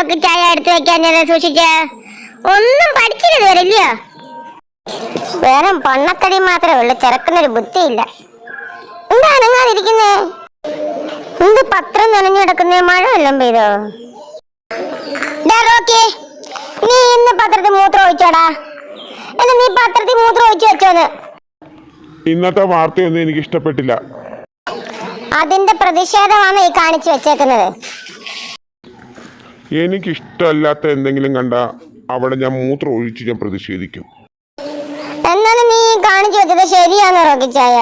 Rock ചായ എടുത്തു വെക്കാൻ സൂക്ഷിച്ച? ഒന്നും പഠിച്ചില്ല വരില്ലയോ വേറെ പൊണ്ണത്തടി മാത്രമേ ഉള്ളൂ ചെറുക്കുന്നൊരു ബുദ്ധിയില്ല. എന്താ അനങ്ങാതിരിക്കുന്നേ? എന്ത് പത്രം നനഞ്ഞു കിടക്കുന്നേ മഴ വല്ലതും പെയ്തോ? റോക്കി നീ ഇന്ന് പത്രത്തിൽ മൂത്രം ഒഴിച്ചോടാ. എന്നാ നീ പത്രത്തിൽ മൂത്രം ഒഴിച്ചു വെച്ചോന്ന്. ഇന്നത്തെ വാർത്തയൊന്നും എനിക്ക് ഇഷ്ടപ്പെട്ടില്ല അതിന്റെ പ്രതിഷേധമാണ് ഈ കാണിച്ചു വെച്ചേക്കുന്നത്. എനിക്കിഷ്ടമല്ലാത്ത എന്തെങ്കിലും കണ്ട അവിടെ ഞാൻ മൂത്രം ഒഴിച്ച് ഞാൻ പ്രതിഷേധിക്കും. എന്നാലും നീ കാണിച്ചു വെച്ചത് ശരിയാന്ന് റോക്കിച്ചായ?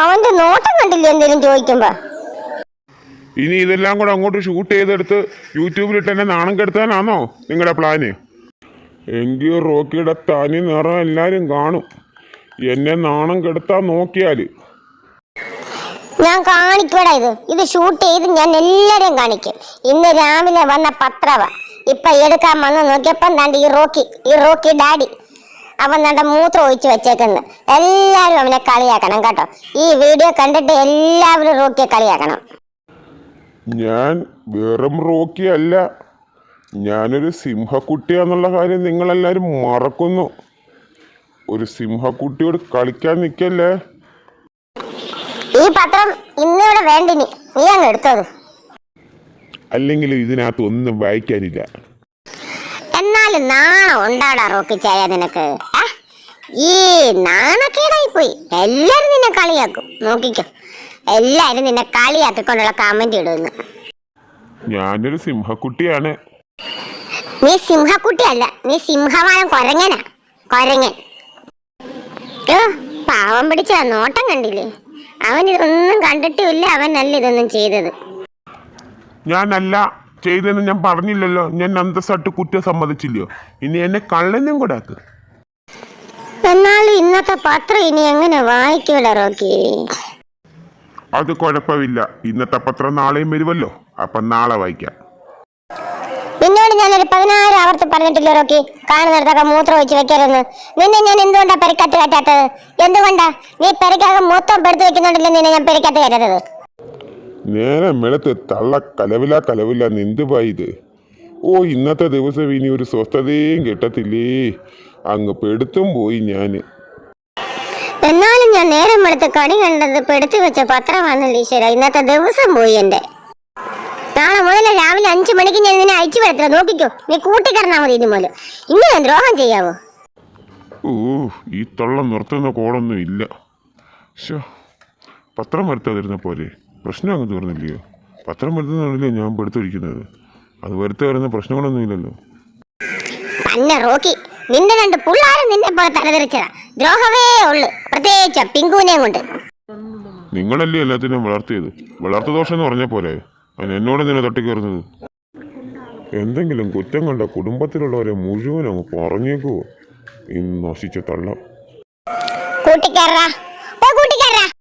അവന്റെ നോട്ടം കണ്ടില്ലേ എന്തെങ്കിലും ചോദിക്കുമ്പോ? ഇനി ഇതെല്ലാം കൂടെ അങ്ങോട്ട് ഷൂട്ട് ചെയ്തെടുത്ത് യൂട്യൂബിലിട്ട് എന്നെ നാണം കെടുത്താനാണോ നിങ്ങളുടെ പ്ലാന് എങ്കിൽ റോക്കിയുടെ തനി നിറം എല്ലാവരും കാണും. എന്നെ നാണം കെടുത്താൻ നോക്കിയാൽ ഞാൻ കാണിക്കടാ ഇത്. ഇത് ഷൂട്ട് ചെയ്ത് ഞാൻ എല്ലാരെയും കാണിക്കും. ഇന്ന് രാവിലെ വന്ന പത്രവ. ഇപ്പൊ എടുക്കാൻ വന്ന് നോക്കിയപ്പം തണ്ട് ഈ റോക്കി ഈ റോക്കി ഡാഡി. അവൻ ദാണ്ട മൂത്രം ഒഴിച്ചു വെച്ചേക്കുന്നു. എല്ലാവരും അവനെ കളിയാക്കണം കേട്ടോ. ഈ വീഡിയോ കണ്ടിട്ട് എല്ലാവരും റോക്കിയെ കളിയാക്കണം. ഞാൻ വെറും റോക്കി അല്ല. ഞാനൊരു സിംഹക്കുട്ടിയാന്നുള്ള കാര്യം നിങ്ങളെല്ലാവരും മറക്കുന്നു. ഒരു സിംഹക്കുട്ടിയോട് കളിക്കാൻ നിൽക്കല്ലേ ഈ പത്രം ഇന്നിവിടെ വേണ്ടിനി. നീ അങ്ങ് എടുത്തത് അല്ലെങ്കിൽ ഇതിനകത്ത് ഒന്നും വായിക്കാനില്ല. എന്നാലും നാണം ഉണ്ടാടാ റോക്കി ചായ നിനക്ക്? ഈ നാണക്കേടായി പോയി എല്ലാരും നിന്നെ കളിയാക്കും. നോക്കിക്കോ. എല്ലാരും നിന്നെ കളിയാക്കിക്കൊണ്ടുള്ള കമന്റ് ഇടുന്നു. ഞാനൊരു സിംഹക്കുട്ടിയാണ്. നീ സിംഹക്കുട്ടി അല്ല നീ സിംഹവാനം കൊരങ്ങനാ. കൊരങ്ങൻ. പാവം പിടിച്ച നോട്ടം കണ്ടില്ലേ? അവൻ ഇതൊന്നും കണ്ടിട്ടുമില്ല അവനല്ല ഇതൊന്നും ചെയ്തത്. ഞാനല്ല ചെയ്തെന്ന് ഞാൻ പറഞ്ഞില്ലല്ലോ. ഞാൻ അന്തസ്സായിട്ട് കുറ്റം സമ്മതിച്ചില്ലയോ? ഇനി എന്നെ കള്ളനും കൂടെ ആക്ക്. എന്നാലും ഇന്നത്തെ പത്രം ഇനി എങ്ങനെ വായിക്കൂല റോക്കി? അത് കുഴപ്പമില്ല. ഇന്നത്തെ പത്രം നാളെയും വരുമല്ലോ. അപ്പം നാളെ വായിക്കാം. ഞാനൊരു പതിനായിരം ആവർത്തി പറഞ്ഞിട്ടില്ല റോക്കി? കാണുന്നിടത്തൊക്കെ മൂത്രം ഒഴിച്ച് വെക്കരുതെന്ന്. നിന്നെ ഞാൻ എന്തുകൊണ്ടാ പെരക്കത്ത് കയറ്റാത്തത്? എന്തുകൊണ്ടാ? നീ പെരക്കകം മൊത്തം പെടുത്ത് വെക്കുന്നുണ്ടല്ലോ നിന്നെ ഞാൻ പെരക്കത്ത് കയറ്റത് നേരെ മെളുത്ത് തള്ള കലവില കലവില നിന്ദുപോയി ഇത്. ഓ ഇന്നത്തെ ദിവസം ഇനി ഒരു സ്വസ്ഥതയും കിട്ടത്തില്ലേ? അങ്ങ് പെടുത്തും പോയി ഞാൻ എന്നാലും ഞാൻ നേരം എടുത്ത് കണി കണ്ടത് പെടുത്തു വെച്ച പത്രമാണല്ലോ ഈശ്വര. ഇന്നത്തെ ദിവസം പോയി എന്റെ. നാളെ മുതൽ രാവിലെ അഞ്ചു മണിക്ക് ഞാൻ നിന്നെ അയച്ചു വരത്തില്ല. നോക്കിക്കോ. നീ കൂട്ടിക്കിടന്നാ മതി ഇനി മുതൽ ഇങ്ങനെ ദ്രോഹം ചെയ്യാവോ? ഓ ഈ തള്ള നിർത്തുന്ന കോടൊന്നും ഇല്ല. പത്രം വരുത്താതിരുന്ന പോലെ പ്രശ്നം അങ്ങ് തീർന്നില്ലയോ? പത്രം വരുത്തുന്നതാണല്ലോ ഞാൻ പെടുത്തിരിക്കുന്നത്. അത് വരുത്ത വരുന്ന പ്രശ്നങ്ങളൊന്നും ഇല്ലല്ലോ. തന്നെ റോക്കി നിന്റെ രണ്ട് പിള്ളാരും നിന്നെ പോലെ തലതിരിച്ചതാ ദ്രോഹമേ ഉള്ളു. പ്രത്യേകിച്ച് പിങ്കുവിനെയും കൊണ്ട്. നിങ്ങളല്ലേ എല്ലാത്തിനും വളർത്തിയത്? വളർത്തു ദോഷം എന്ന് പറഞ്ഞ പോലെ അതിന് എന്നോട് നിന്നെ തട്ടിക്കയറുന്നത് എന്തെങ്കിലും കുറ്റം കണ്ട കുടുംബത്തിലുള്ളവരെ മുഴുവൻ അങ്ങ് പറഞ്ഞേക്കുവോ ഇന്ന് നശിച്ച തള്ളം.